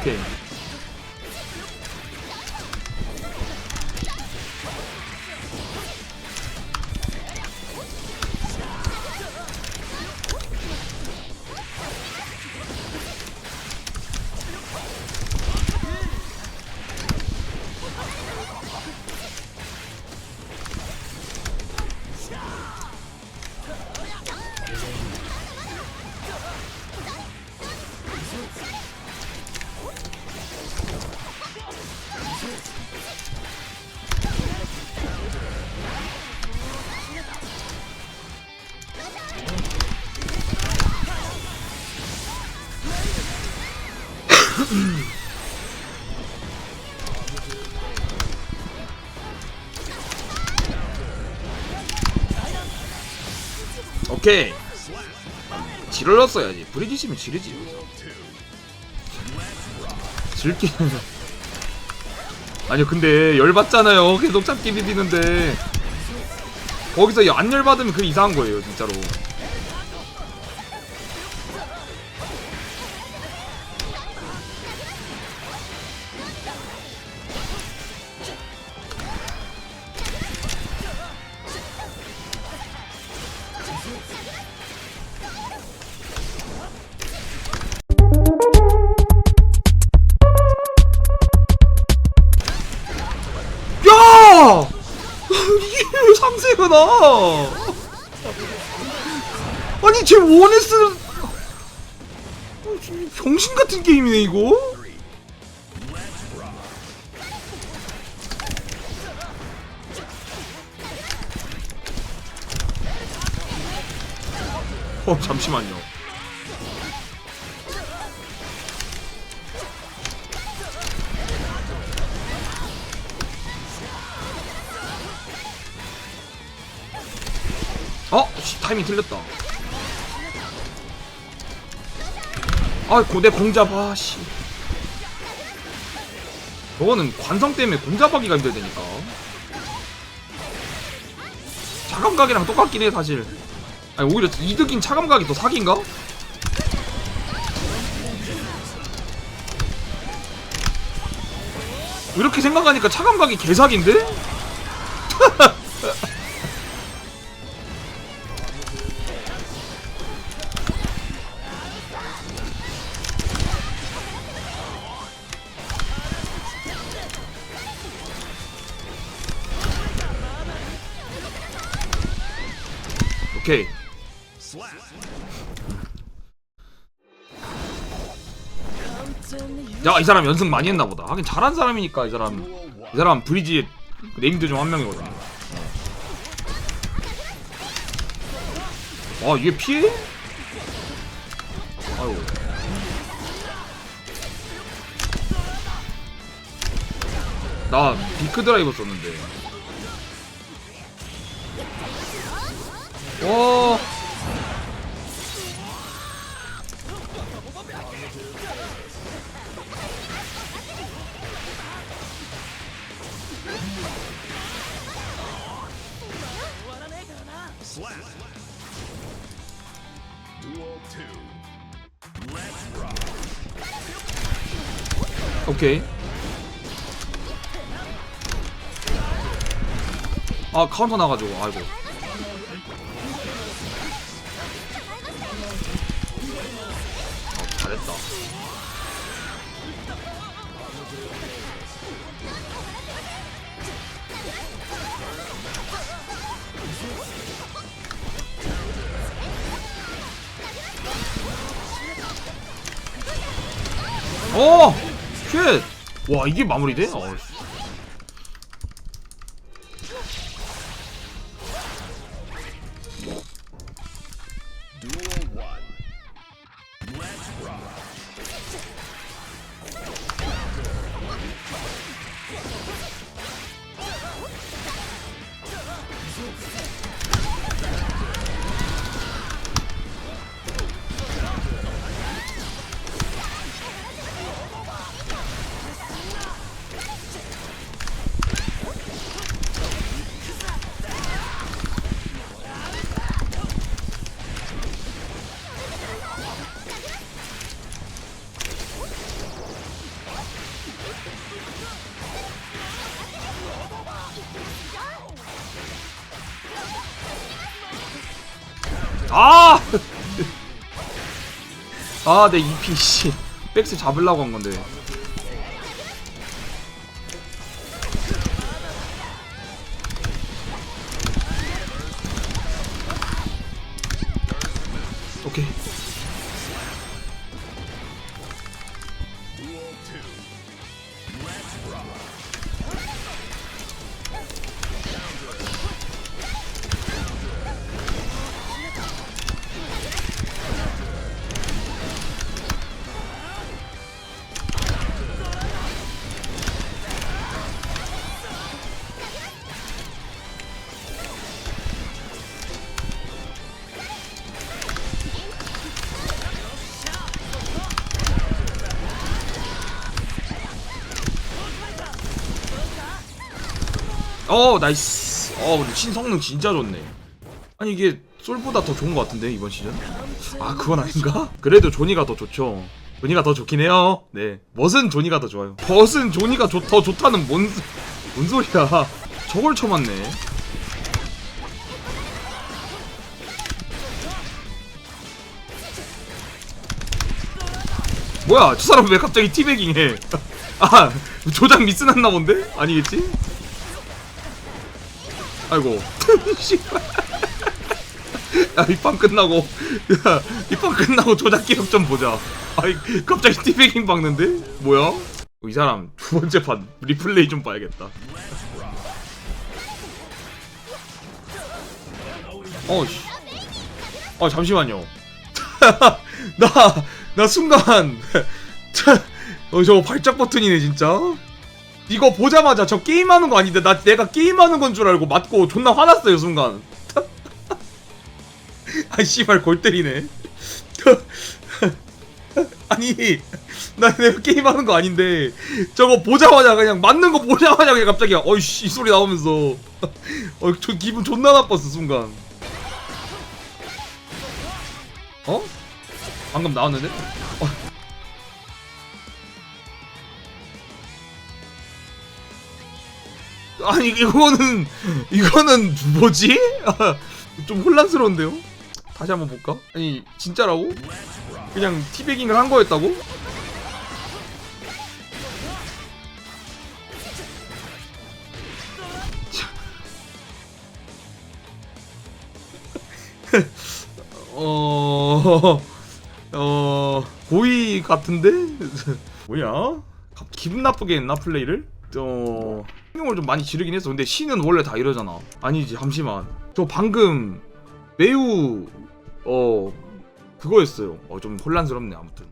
오케이. 오케이. 지를 넣었어야지. 브리짓이면 지르지. 질기는. 아니 근데 열받잖아요. 계속 잡기 비비는데. 거기서 안 열받으면 그 이상한 거예요, 진짜로. 나? 아니 제 원에스는 병신 같은 게임이네 이거. 어 잠시만요. 어? 씨, 타이밍 틀렸다. 아, 고대 공잡, 아, 씨. 저거는 관성 때문에 공잡하기가 힘들다니까. 차감각이랑 똑같긴 해, 사실. 아니, 오히려 이득인 차감각이 더 사기인가? 이렇게 생각하니까 차감각이 개사기인데? 오케이. 야, 이 사람 연승 많이 했나 보다. 하긴 잘한 사람이니까 이 사람. 이 사람 브리지 네임드 중 한 명이거든. 아, 이게 피해? 아유. 나 비크 드라이버 썼는데. 어. 오케이. 아 카운터 나가지고 아이고. 어! 쉣! 와 이게 마무리돼? 어, 아! 아, 내 EP, 씨. 백스 잡으려고 한 건데. 오케이. 어, 나이스. 어, 근데 신성능 진짜 좋네. 아니, 이게 솔보다 더 좋은 것 같은데, 이번 시즌? 아, 그건 아닌가? 그래도 조니가 더 좋죠. 조니가 더 좋긴 해요. 네. 멋은 조니가 더 좋아요. 벗은 조니가 좋- 더 좋다는 뭔, 소- 뭔 소리야. 저걸 쳐맞네. 뭐야, 저 사람 왜 갑자기 티베깅 해? 아, 조작 미스 났나 본데? 아니겠지? 아이고. 씨발. 야, 이판 끝나고. 야, 이판 끝나고 조작 기록 좀 보자. 아이, 갑자기 티베깅 박는데? 뭐야? 이 사람 두 번째 판 리플레이 좀 봐야겠다. 어씨. 어 잠시만요. 나, 나 순간. 어, 저 발작 버튼이네, 진짜. 이거 보자마자 저 게임하는 거 아닌데, 나 내가 게임하는 건 줄 알고 맞고 존나 화났어요, 순간. 아, 씨발, 골 때리네. 아니, 나 내가 게임하는 거 아닌데, 저거 보자마자 그냥 맞는 거 보자마자 그냥 갑자기, 어이씨, 이 소리 나오면서. 어, 저 기분 존나 나빴어, 순간. 어? 방금 나왔는데? 어. 아니 이거는 이거는 뭐지? 아, 좀 혼란스러운데요? 다시 한번 볼까? 아니 진짜라고? 그냥 티베깅을 한 거였다고? 어... 어... 고의 같은데? 뭐야? 갑- 기분 나쁘게 했나 플레이를? 어... 신경을 좀 많이 지르긴 했어. 근데 신은 원래 다 이러잖아. 아니지 잠시만. 저 방금 매우 어... 그거였어요. 어 좀 혼란스럽네 아무튼